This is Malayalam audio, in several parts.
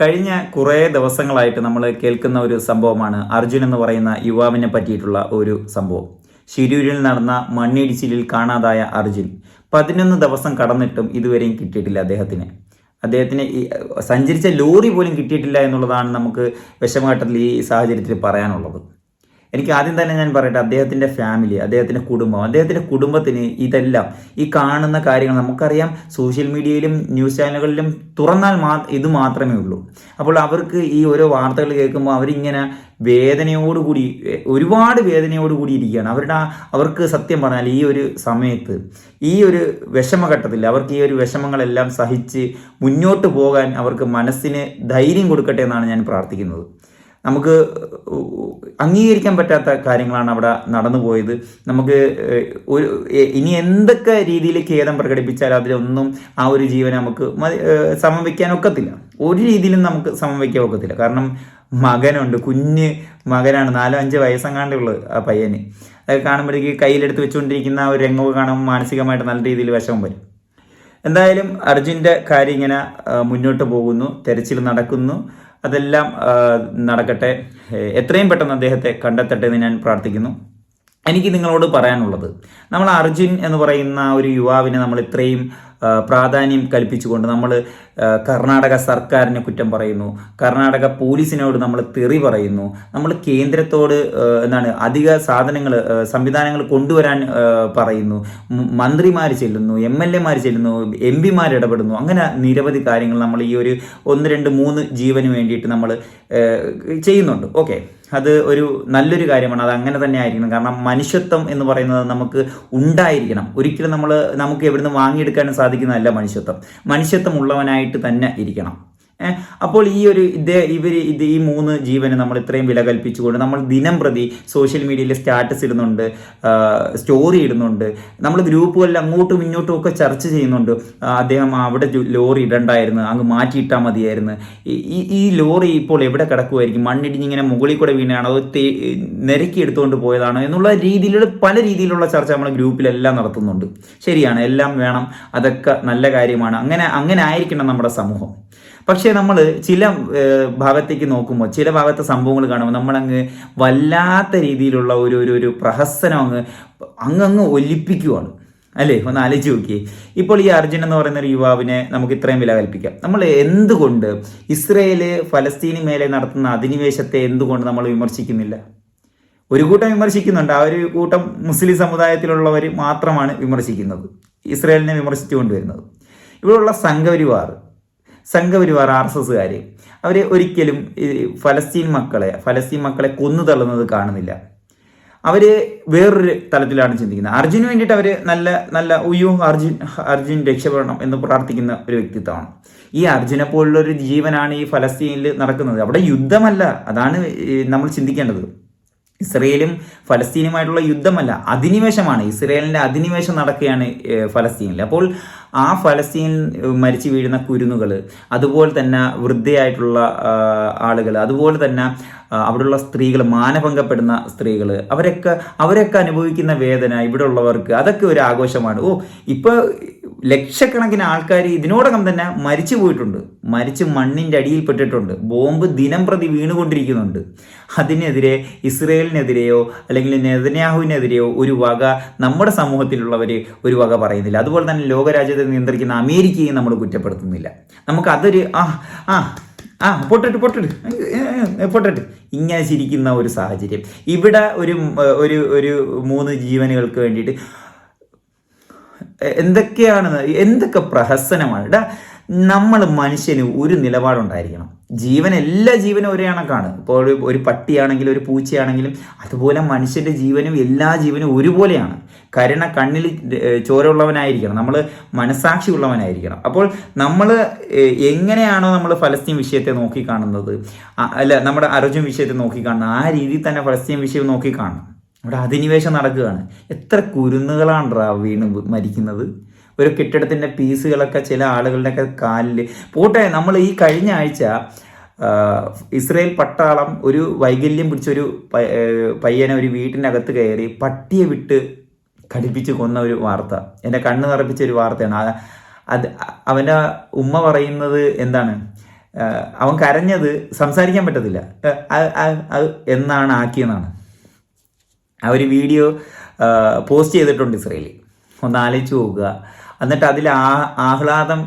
കഴിഞ്ഞ കുറേ ദിവസങ്ങളായിട്ട് നമ്മൾ കേൾക്കുന്ന ഒരു സംഭവമാണ് അർജുൻ എന്ന് പറയുന്ന യുവാവിനെ പറ്റിയിട്ടുള്ള ഒരു സംഭവം. ശിരൂരിൽ നടന്ന മണ്ണിടിച്ചിലിൽ കാണാതായ അർജുൻ പതിനൊന്ന് ദിവസം കടന്നിട്ടും ഇതുവരെയും കിട്ടിയിട്ടില്ല അദ്ദേഹത്തിന്. അദ്ദേഹത്തിന് ഈ സഞ്ചരിച്ച ലോറി പോലും കിട്ടിയിട്ടില്ല എന്നുള്ളതാണ് നമുക്ക് വിഷമഘട്ടത്തിൽ ഈ സാഹചര്യത്തിൽ പറയാനുള്ളത്. എനിക്ക് ആദ്യം തന്നെ ഞാൻ പറയട്ടെ അദ്ദേഹത്തിന്റെ ഫാമിലി അദ്ദേഹത്തിന്റെ കുടുംബം അദ്ദേഹത്തിന്റെ കുടുംബത്തിന് ഇതെല്ലാം ഈ കാണുന്ന കാര്യങ്ങൾ നമുക്കറിയാം സോഷ്യൽ മീഡിയയിലും ന്യൂസ് ചാനലുകളിലും തുറന്നാൽ മാ ഇത് മാത്രമേ ഉള്ളൂ. അപ്പോൾ അവർക്ക് ഈ ഓരോ വാർത്തകൾ കേൾക്കുമ്പോൾ അവരിങ്ങനെ വേദനയോടുകൂടി ഒരുപാട് വേദനയോടുകൂടി ഇരിക്കുകയാണ്. അവരുടെ അവർക്ക് സത്യം പറഞ്ഞാൽ ഈ ഒരു സമയത്ത് ഈ ഒരു വിഷമഘട്ടത്തിൽ അവർക്ക് ഈ ഒരു വിഷമങ്ങളെല്ലാം സഹിച്ച് മുന്നോട്ട് പോകാൻ അവർക്ക് മനസ്സിന് ധൈര്യം കൊടുക്കട്ടെ എന്നാണ് ഞാൻ പ്രാർത്ഥിക്കുന്നത്. നമുക്ക് അംഗീകരിക്കാൻ പറ്റാത്ത കാര്യങ്ങളാണ് അവിടെ നടന്നു പോയത് നമുക്ക് ഒരു ഇനി എന്തൊക്കെ രീതിയിൽ ഖേദം പ്രകടിപ്പിച്ചാൽ അതിലൊന്നും ആ ഒരു ജീവൻ നമുക്ക് സമം വയ്ക്കാൻ ഒക്കത്തില്ല. ഒരു രീതിയിലും നമുക്ക് സമം വയ്ക്കാൻ ഒക്കത്തില്ല. കാരണം മകനുണ്ട് കുഞ്ഞ് മകനാണ് നാലോ അഞ്ച് വയസ്സെങ്ങാണ്ടേ ഉള്ളത് ആ പയ്യന്. അത് കാണുമ്പോഴേക്ക് കയ്യിലെടുത്ത് വെച്ചുകൊണ്ടിരിക്കുന്ന ആ ഒരു രംഗമൊക്കെ കാണുമ്പോൾ മാനസികമായിട്ട് നല്ല രീതിയിൽ വിഷമം വരും. എന്തായാലും അർജുന്റെ കാര്യം ഇങ്ങനെ മുന്നോട്ട് പോകുന്നു തെരച്ചിൽ നടക്കുന്നു. അതെല്ലാം നടക്കട്ടെ. എത്രയും പെട്ടെന്ന് അദ്ദേഹത്തെ കണ്ടെത്തട്ടെ എന്ന് ഞാൻ പ്രാർത്ഥിക്കുന്നു. എനിക്ക് നിങ്ങളോട് പറയാനുള്ളത് നമ്മൾ അർജുൻ എന്ന് പറയുന്ന ഒരു യുവാവിനെ നമ്മൾ ഇത്രയും പ്രാധാന്യം കൽപ്പിച്ചുകൊണ്ട് നമ്മൾ കർണാടക സർക്കാരിനെ കുറ്റം പറയുന്നു. കർണാടക പോലീസിനോട് നമ്മൾ തെറി പറയുന്നു. നമ്മൾ കേന്ദ്രത്തോട് എന്താണ് അധിക സാധനങ്ങൾ സംവിധാനങ്ങൾ കൊണ്ടുവരാൻ പറയുന്നു. മന്ത്രിമാർ ചെല്ലുന്നു എം എൽ എമാർ ചെല്ലുന്നു എം പിമാർ ഇടപെടുന്നു. അങ്ങനെ നിരവധി കാര്യങ്ങൾ നമ്മൾ ഈ ഒരു ഒന്ന് രണ്ട് മൂന്ന് ജീവന് വേണ്ടിയിട്ട് നമ്മൾ ചെയ്യുന്നുണ്ട്. ഓക്കെ. അത് ഒരു നല്ലൊരു കാര്യമാണ്. അത് അങ്ങനെ തന്നെ ആയിരിക്കണം. കാരണം മനുഷ്യത്വം എന്ന് പറയുന്നത് നമുക്ക് ഉണ്ടായിരിക്കണം. ഒരിക്കലും നമ്മൾ നമുക്ക് എവിടുന്ന് വാങ്ങിയെടുക്കാനും സാധിക്കുന്നതല്ല മനുഷ്യത്വം. മനുഷ്യത്വം ഉള്ളവനായിട്ട് തന്നെ ഇരിക്കണം. അപ്പോൾ ഈ ഒരു ഇതേ ഇവർ ഇത് ഈ മൂന്ന് ജീവന് നമ്മൾ ഇത്രയും വില കൽപ്പിച്ചുകൊണ്ട് നമ്മൾ ദിനം പ്രതി സോഷ്യൽ മീഡിയയിൽ സ്റ്റാറ്റസ് ഇടുന്നുണ്ട് സ്റ്റോറി ഇടുന്നുണ്ട് നമ്മൾ ഗ്രൂപ്പുകളിൽ അങ്ങോട്ടും ഇങ്ങോട്ടും ഒക്കെ ചർച്ച ചെയ്യുന്നുണ്ട്. അദ്ദേഹം അവിടെ ലോറി ഇടണ്ടായിരുന്നു അങ്ങ് മാറ്റിയിട്ടാൽ മതിയായിരുന്നു. ഈ- ഈ ലോറി ഇപ്പോൾ എവിടെ കിടക്കുമായിരിക്കും മണ്ണിടിഞ്ഞിങ്ങനെ മുകളിൽ കൂടെ വീണാണോ? നിരക്കി എടുത്തുകൊണ്ട് പോയതാണോ? എന്നുള്ള രീതിയിലുള്ള പല രീതിയിലുള്ള ചർച്ച നമ്മൾ ഗ്രൂപ്പിലെല്ലാം നടത്തുന്നുണ്ട്. ശരിയാണ് എല്ലാം വേണം അതൊക്കെ നല്ല കാര്യമാണ്. അങ്ങനെ അങ്ങനെ ആയിരിക്കണം നമ്മുടെ സമൂഹം. പക്ഷേ നമ്മൾ ചില ഭാഗത്തേക്ക് നോക്കുമ്പോൾ ചില ഭാഗത്തെ സംഭവങ്ങൾ കാണുമ്പോൾ നമ്മളങ്ങ് വല്ലാത്ത രീതിയിലുള്ള ഒരു ഒരു ഒരു പ്രഹസനം അങ്ങ് അങ്ങങ്ങ് ഒലിപ്പിക്കുവാണ്. അല്ലേ? ഒന്ന് ആലോചിച്ച് നോക്കിയേ. ഇപ്പോൾ ഈ അർജുൻ എന്ന് പറയുന്ന ഒരു യുവാവിനെ നമുക്ക് ഇത്രയും വില കൽപ്പിക്കാം. നമ്മൾ എന്തുകൊണ്ട് ഇസ്രയേൽ ഫലസ്തീന് മേലെ നടത്തുന്ന അധിനിവേശത്തെ എന്തുകൊണ്ട് നമ്മൾ വിമർശിക്കുന്നില്ല? ഒരു കൂട്ടം വിമർശിക്കുന്നുണ്ട്. ആ ഒരു കൂട്ടം മുസ്ലിം സമുദായത്തിലുള്ളവർ മാത്രമാണ് വിമർശിക്കുന്നത്. ഇസ്രയേലിനെ വിമർശിച്ചുകൊണ്ട് വരുന്നത്. ഇവിടെയുള്ള സംഘപരിവാർ സംഘപരിവാർ ആർ എസ് എസ്സുകാർ അവർ ഒരിക്കലും ഫലസ്തീൻ മക്കളെ ഫലസ്തീൻ മക്കളെ കൊന്നു തള്ളുന്നത് കാണുന്നില്ല. അവർ വേറൊരു തലത്തിലാണ് ചിന്തിക്കുന്നത്. അർജുന് വേണ്ടിയിട്ട് അവർ നല്ല നല്ല ഉയ്യോ അർജുൻ അർജുൻ രക്ഷപ്പെടണം എന്ന് പ്രാർത്ഥിക്കുന്ന ഒരു വ്യക്തിത്വമാണ്. ഈ അർജുനെ പോലുള്ള ഒരു ജീവനാണ് ഈ ഫലസ്തീനിൽ നടക്കുന്നത്. അവിടെ യുദ്ധമല്ല. അതാണ് നമ്മൾ ചിന്തിക്കേണ്ടത്. ഇസ്രയേലും ഫലസ്തീനുമായിട്ടുള്ള യുദ്ധമല്ല. അധിനിവേശമാണ്. ഇസ്രയേലിന്റെ അധിനിവേശം നടക്കുകയാണ് ഫലസ്തീനിൽ. അപ്പോൾ ആ ഫലസ്തീനിൽ മരിച്ചു വീഴുന്ന കുരുന്നുകൾ അതുപോലെ തന്നെ വൃദ്ധയായിട്ടുള്ള ആളുകൾ അതുപോലെ തന്നെ അവിടെയുള്ള സ്ത്രീകൾ മാനഭംഗപ്പെടുന്ന സ്ത്രീകൾ അവരൊക്കെ അവരൊക്കെ അനുഭവിക്കുന്ന വേദന ഇവിടെ ഉള്ളവർക്ക് അതൊക്കെ ഒരു ആഘോഷമാണ്. ഓ ഇപ്പോൾ ലക്ഷക്കണക്കിന് ആൾക്കാർ ഇതിനോടകം തന്നെ മരിച്ചു പോയിട്ടുണ്ട്. മരിച്ച് മണ്ണിന്റെ അടിയിൽപ്പെട്ടിട്ടുണ്ട് ബോംബ് ദിനം പ്രതി വീണുകൊണ്ടിരിക്കുന്നുണ്ട്. അതിനെതിരെ ഇസ്രയേലിനെതിരെയോ അല്ലെങ്കിൽ നെതന്യാഹുവിനെതിരെയോ ഒരു വക നമ്മുടെ സമൂഹത്തിലുള്ളവർ ഒരു വക പറയുന്നില്ല. അതുപോലെ തന്നെ ലോകരാജ്യത്തെ നിയന്ത്രിക്കുന്ന അമേരിക്കയും നമ്മൾ കുറ്റപ്പെടുത്തുന്നില്ല. നമുക്ക് അതൊരു ആ ആ ആ പൊട്ടിട്ട് പൊട്ടിട്ട് പൊട്ടിട്ട്. ഇങ്ങനെ ചിരിക്കുന്ന ഒരു സാഹചര്യം. ഇവിടെ ഒരു ഒരു ഒരു മൂന്ന് ജീവനുകൾക്ക് വേണ്ടിയിട്ട് എന്തൊക്കെയാണ് എന്തൊക്കെ പ്രഹസനമാണ്? നമ്മൾ മനുഷ്യന് ഒരു നിലപാടുണ്ടായിരിക്കണം. ജീവൻ എല്ലാ ജീവനും ഒരേ കണക്കാണ്. ഇപ്പോൾ ഒരു പട്ടിയാണെങ്കിലും ഒരു പൂച്ചയാണെങ്കിലും അതുപോലെ മനുഷ്യന്റെ ജീവനും എല്ലാ ജീവനും ഒരുപോലെയാണ്. കരുണ കണ്ണിൽ ചോരയുള്ളവനായിരിക്കണം. നമ്മൾ മനസാക്ഷി ഉള്ളവനായിരിക്കണം അപ്പോൾ നമ്മൾ എങ്ങനെയാണോ നമ്മൾ ഫലസ്തീൻ വിഷയത്തെ നോക്കിക്കാണുന്നത് അല്ല നമ്മുടെ അർജുൻ വിഷയത്തെ നോക്കിക്കാണുന്നത് ആ രീതിയിൽ തന്നെ ഫലസ്തീൻ വിഷയം നോക്കിക്കാണണം. അവിടെ അധിനിവേശം നടക്കുകയാണ്. എത്ര കുരുന്നുകളാണ് വീണ് മരിക്കുന്നത്? ഒരു കെട്ടിടത്തിന്റെ പീസുകളൊക്കെ ചില ആളുകളുടെയൊക്കെ കാലിൽ പോട്ടെ നമ്മൾ ഈ കഴിഞ്ഞ ആഴ്ച ഇസ്രയേൽ പട്ടാളം ഒരു വൈകല്യം പിടിച്ചൊരു പയ്യനെ ഒരു വീട്ടിന്റെ അകത്ത് കയറി പട്ടിയെ വിട്ട് കടിപ്പിച്ച് കൊന്ന ഒരു വാർത്ത. എന്റെ കണ്ണ് നിറപ്പിച്ച ഒരു വാർത്തയാണ്. അത് അവന്റെ ഉമ്മ പറയുന്നത് എന്താണ്? അവൻ കരഞ്ഞത് സംസാരിക്കാൻ പറ്റത്തില്ല. എന്നാണ് ആക്കിയെന്നാണ്. ആ ഒരു വീഡിയോ പോസ്റ്റ് ചെയ്തിട്ടുണ്ട് ഇസ്രയേൽ ഒന്ന് ആലോചിച്ച് നോക്കുക. എന്നിട്ട് അതിൽ ആ ആഹ്ലാദം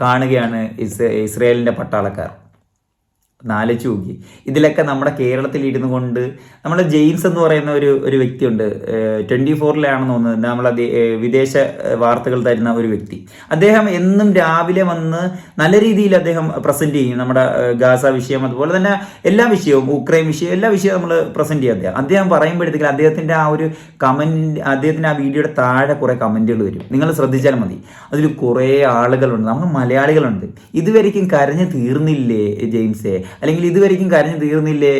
കാണുകയാണ് ഇസ് ഇസ്രയേലിന്റെ പട്ടാളക്കാർ. ഒന്ന് ആലോചിച്ച് നോക്കി ഇതിലൊക്കെ നമ്മുടെ കേരളത്തിൽ ഇരുന്നു കൊണ്ട് നമ്മുടെ ജെയിംസ് എന്ന് പറയുന്ന ഒരു ഒരു വ്യക്തിയുണ്ട്. ട്വന്റി ഫോറിലാണെന്ന് തോന്നുന്നത് നമ്മളെ വിദേശ വാർത്തകൾ തരുന്ന ഒരു വ്യക്തി. അദ്ദേഹം എന്നും രാവിലെ വന്ന് നല്ല രീതിയിൽ അദ്ദേഹം പ്രസന്റ് ചെയ്യും. നമ്മുടെ ഗാസ വിഷയം അതുപോലെ തന്നെ എല്ലാ വിഷയവും ഉക്രൈൻ വിഷയം എല്ലാ വിഷയവും നമ്മൾ പ്രസന്റ് ചെയ്യും അദ്ദേഹം. അദ്ദേഹം പറയുമ്പോഴത്തേക്കും അദ്ദേഹത്തിന്റെ ആ ഒരു കമന്റ് അദ്ദേഹത്തിന്റെ ആ വീഡിയോയുടെ താഴെ കുറേ കമന്റുകൾ വരും. നിങ്ങൾ ശ്രദ്ധിച്ചാൽ മതി. അതിൽ കുറേ ആളുകളുണ്ട്. നമ്മൾ മലയാളികളുണ്ട്. ഇതുവരെയ്ക്കും കരഞ്ഞു തീർന്നില്ലേ ജെയിംസേ? അല്ലെങ്കിൽ ഇതുവരെയ്ക്കും കരഞ്ഞു തീർന്നില്ലേ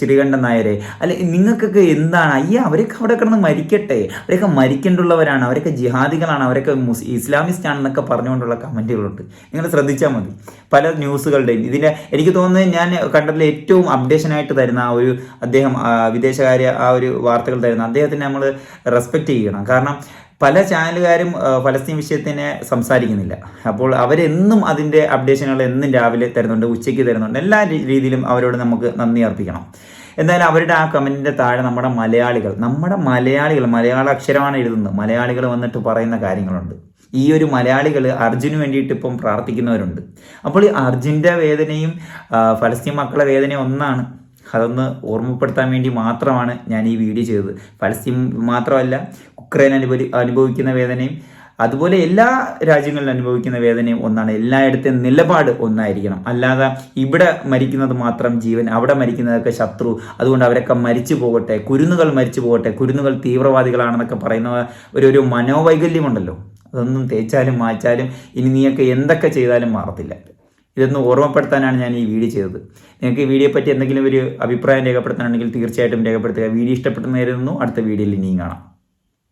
ശ്രീകണ്ഠൻ നായരെ? അല്ലെ നിങ്ങൾക്കൊക്കെ എന്താണ്? അയ്യ അവരൊക്കെ അവിടെ കിടന്ന് മരിക്കട്ടെ. അവരൊക്കെ മരിക്കേണ്ടുള്ളവരാണ്. അവരൊക്കെ ജിഹാദികളാണ്. അവരൊക്കെ മുസ് ഇസ്ലാമിസ്റ്റ് ആണെന്നൊക്കെ പറഞ്ഞുകൊണ്ടുള്ള കമന്റുകളുണ്ട്. നിങ്ങൾ ശ്രദ്ധിച്ചാൽ മതി. പല ന്യൂസുകളുടെയും ഇതിന്റെ എനിക്ക് തോന്നുന്നത് ഞാൻ കണ്ടതിൽ ഏറ്റവും അപ്ഡേഷനായിട്ട് തരുന്ന ആ ഒരു അദ്ദേഹം വിദേശകാര്യ ആ ഒരു വാർത്തകൾ തരുന്ന അദ്ദേഹത്തിന് നമ്മൾ റെസ്പെക്റ്റ് ചെയ്യണം. കാരണം പല ചാനലുകാരും ഫലസ്തീൻ വിഷയത്തിനെ സംസാരിക്കുന്നില്ല. അപ്പോൾ അവരെന്നും അതിന്റെ അപ്ഡേഷനുകൾ എന്നും രാവിലെ തരുന്നുണ്ട് ഉച്ചയ്ക്ക് തരുന്നുണ്ട്. എല്ലാ രീതിയിലും അവരോട് നമുക്ക് നന്ദി അർപ്പിക്കണം. എന്തായാലും അവരുടെ ആ കമന്റിന്റെ താഴെ നമ്മുടെ മലയാളികൾ നമ്മുടെ മലയാളികൾ മലയാള അക്ഷരമാണ് എഴുതുന്നത്. മലയാളികൾ വന്നിട്ട് പറയുന്ന കാര്യങ്ങളുണ്ട്. ഈ ഒരു മലയാളികൾ അർജുന് വേണ്ടിയിട്ട് ഇപ്പം പ്രാർത്ഥിക്കുന്നവരുണ്ട്. അപ്പോൾ ഈ അർജുന്റെ വേദനയും ഫലസ്തീൻ മക്കളുടെ വേദനയും ഒന്നാണ്. അതൊന്ന് ഓർമ്മപ്പെടുത്താൻ വേണ്ടി മാത്രമാണ് ഞാൻ ഈ വീഡിയോ ചെയ്തത്. ഫലസ്തീൻ മാത്രമല്ല ഉക്രൈൻ അനുഭവി അനുഭവിക്കുന്ന വേദനയും അതുപോലെ എല്ലാ രാജ്യങ്ങളിലും അനുഭവിക്കുന്ന വേദനയും ഒന്നാണ്. എല്ലായിടത്തെയും നിലപാട് ഒന്നായിരിക്കണം. അല്ലാതെ ഇവിടെ മരിക്കുന്നത് മാത്രം ജീവൻ അവിടെ മരിക്കുന്നതൊക്കെ ശത്രു അതുകൊണ്ട് അവരൊക്കെ മരിച്ചു പോകട്ടെ കുരുന്നുകൾ മരിച്ചു പോകട്ടെ കുരുന്നുകൾ തീവ്രവാദികളാണെന്നൊക്കെ പറയുന്ന ഒരു ഒരു മനോവൈകല്യമുണ്ടല്ലോ. അതൊന്നും തേച്ചാലും മാച്ചാലും ഇനി നീയൊക്കെ എന്തൊക്കെ ചെയ്താലും മാറത്തില്ല. ഇതൊന്ന് ഓർമ്മപ്പെടുത്താനാണ് ഞാൻ ഈ വീഡിയോ ചെയ്തത്. നിങ്ങൾക്ക് ഈ വീഡിയോയെ പറ്റി എന്തെങ്കിലും ഒരു അഭിപ്രായം രേഖപ്പെടുത്താനുണ്ടെങ്കിൽ തീർച്ചയായിട്ടും രേഖപ്പെടുത്തുക. വീഡിയോ ഇഷ്ടപ്പെട്ടെന്ന് കരുതുന്നു. അടുത്ത വീഡിയോയിൽ ഇനിയും കാണാം.